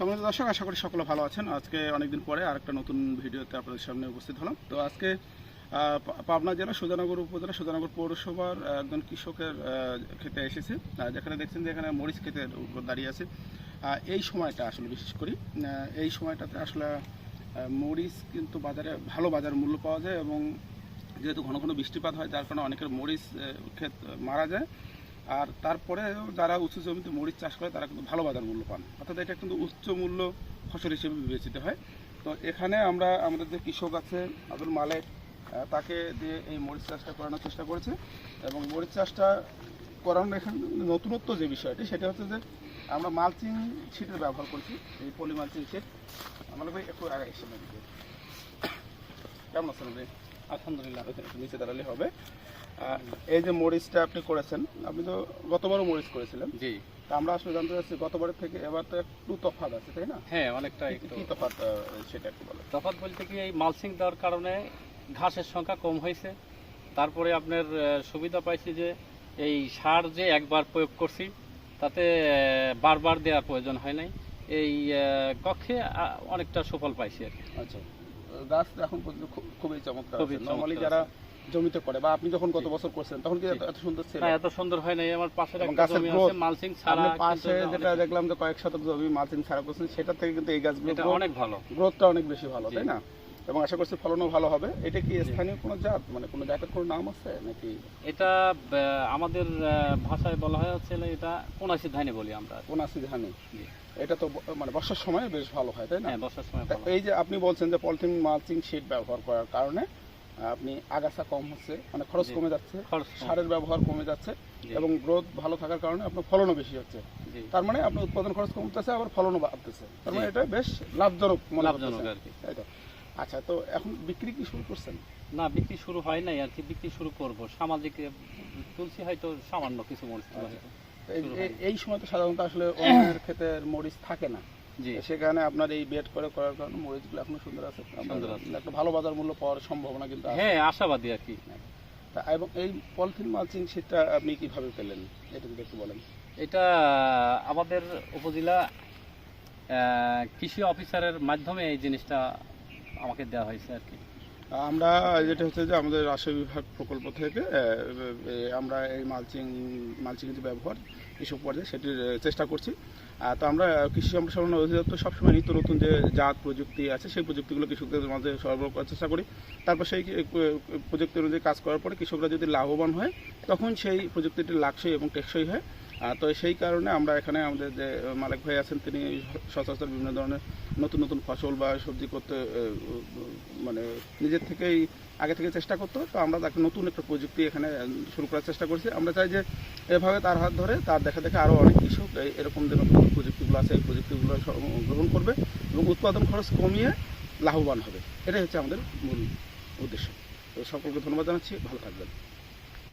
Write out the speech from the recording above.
সম্মানিত দর্শক, আশা করি সকলে ভালো আছেন। আজকে অনেকদিন পরে আরেকটা নতুন ভিডিওতে আপনাদের সামনে উপস্থিত হলাম। তো আজকে পাবনা জেলা সুজানগর উপজেলা সুজানগর পৌরসভার একজন কৃষকের ক্ষেতে এসেছে। যেখানে দেখছেন যে এখানে মরিচ উপর দাঁড়িয়ে আছে। এই সময়টা আসলে বিশেষ করি এই সময়টাতে আসলে মরিচ কিন্তু বাজারে ভালো বাজার মূল্য পাওয়া যায় এবং যেহেতু ঘন ঘন বৃষ্টিপাত হয়, যার কারণে অনেকের মরিচ ক্ষেত মারা যায়। আর তারপরে যারা উঁচু জমিতে মরিচ চাষ করে, তারা কিন্তু ভালো বাজার মূল্য পান। অর্থাৎ এটা কিন্তু উচ্চ মূল্য ফসল হিসেবে বিবেচিত হয়। তো এখানে আমরা, আমাদের যে কৃষক আছে আব্দুল মালেক তাকে দিয়ে এই মরিচ চাষটা করানোর চেষ্টা করেছে। এবং মরিচ চাষটা করানোর এখানে নতুনত্ব যে বিষয়টি, সেটা হচ্ছে যে আমরা মালচিং শিটের ব্যবহার করছি, এই পলি মালচিং আমরা ভাই, একটু আগে এসে কেমন আছেন ভাই আলহামদুলিল্লাহ নিচে দাঁড়ালে হবে। এই যে মরিচটা আপনি করেছেন আপনি তো গতবারও মরিচ করেছিলেন। জি। তা আমরা আসলে জানতে চাচ্ছি গতবারের থেকে এবার তো একটু তফাৎ আছে তাই না? হ্যাঁ অনেকটা কি- একটু তফাৎ সেটা একটু বলেন। তফাৎ বলতে কি এই মালসিং দেওয়ার কারণে ঘাসের সংখ্যা কম হয়েছে। তারপরে আপনার সুবিধা পাইছি যে এই সার যে একবার প্রয়োগ করছি তাতে বারবার দেওয়ার প্রয়োজন হয় নাই। এই কক্ষে অনেকটা সুফল পাইছি আর কি। আচ্ছা। গাছ এখন পর্যন্ত খুব- খুবই চমৎকার নর্মালি যারা জমিতে করে বা আপনি যখন গত বছর করছেন তখন কি এত- সুন্দর ছিল? না এত সুন্দর হয় নাই। আমার পাশে একটা জমি আছে মালসিং ছাড়া পাশে যেটা দেখলাম যে কয়েক শতক জমি মালসিং ছাড়া করছেন সেটা থেকে কিন্তু এই গাছগুলো অনেক ভালো। গ্রোথটা অনেক বেশি ভালো তাই না? এবং আশা করছি ফলনও ভালো হবে। এটা কি। স্থানীয় কোনো জাত? মানে কোনো জাতের কোনো নাম আছে নাকি? এটা আমাদের ভাষায় বলা হয় হচ্ছে এটা কোনাশি ধানে বলি আমরা। কোন আসি ধানে এটা তো মানে বর্ষার সময় বেশ ভালো হয় তাই না? হ্যাঁ বর্ষার সময় এই যে আপনি বলছেন যে পলিথিন মালচিং শিট ব্যবহার করার কারণে আপনি আগাছা কম হচ্ছে মানে খরচ কমে যাচ্ছে সারের ব্যবহার কমে যাচ্ছে এবং গ্রোথ ভালো থাকার কারণে আপনার ফলনও বেশি হচ্ছে। তার মানে আপনার উৎপাদন খরচ কমতেছে আবার ফলনও বাড়তেছে। তার মানে এটা বেশ লাভজনক মনে লাভজনক আর কি। তাই তো? আচ্ছা তো এখন বিক্রি কি শুরু করছেন? না বিক্রি শুরু হয় নাই আর কি বিক্রি শুরু করব। সামাজিক তুলসী হয়তো সামান্য কিছু মরিচ আচ্ছা। এই- এই- সময় তো সাধারণত আসলে অন্যের ক্ষেতের মরিচ থাকে না। সেখানে আপনার এই বেড করে করার কারণে মরিচগুলো এখনও সুন্দর আছে। একটা ভালো বাজার মূল্য পাওয়ার সম্ভাবনা কিন্তু হ্যাঁ আশাবাদী আর কি। তা এবং এই পলিথিন মালচিং সেটা আপনি কীভাবে পেলেন? এটা যদি একটু বলেন। এটা আমাদের উপজেলা কৃষি অফিসারের মাধ্যমে এই জিনিসটা আমাকে দেওয়া হয়েছে আর কি। আমরা, যেটা হচ্ছে যে আমাদের রাজশাহী বিভাগ প্রকল্প থেকে আমরা এই মালচিং মালচিং যে ব্যবহার কৃষক পর্যায়ে সেটির চেষ্টা করছি। তো আমরা, কৃষি সম্প্রসারণ অধিদপ্তর সবসময় নিত্য নতুন যে জাত প্রযুক্তি আছে, সেই প্রযুক্তিগুলো কৃষকদের মাঝে সরবরাহ করার চেষ্টা করি। তারপর সেই প্রযুক্তি অনুযায়ী কাজ করার পরে কৃষকরা যদি লাভবান হয়, তখন সেই প্রযুক্তিটি লাকসই এবং টেকসই হয়। তো সেই কারণে আমরা এখানে আমাদের যে মালিক ভাই আছেন, তিনি সচরাচর বিভিন্ন ধরনের নতুন নতুন ফসল বা সবজি করতে মানে নিজের থেকেই আগে থেকে চেষ্টা করতো। তো আমরা তাকে নতুন একটা প্রযুক্তি এখানে শুরু করার চেষ্টা করছি। আমরা চাই যে এভাবে তার হাত ধরে তার দেখা দেখে আরও অনেক কৃষক এরকম যে নতুন প্রযুক্তিগুলো আছে, এই প্রযুক্তিগুলো গ্রহণ করবে এবং উৎপাদন খরচ কমিয়ে লাভবান হবে। এটাই হচ্ছে আমাদের মূল উদ্দেশ্য। তো সকলকে ধন্যবাদ জানাচ্ছি। ভালো থাকবেন।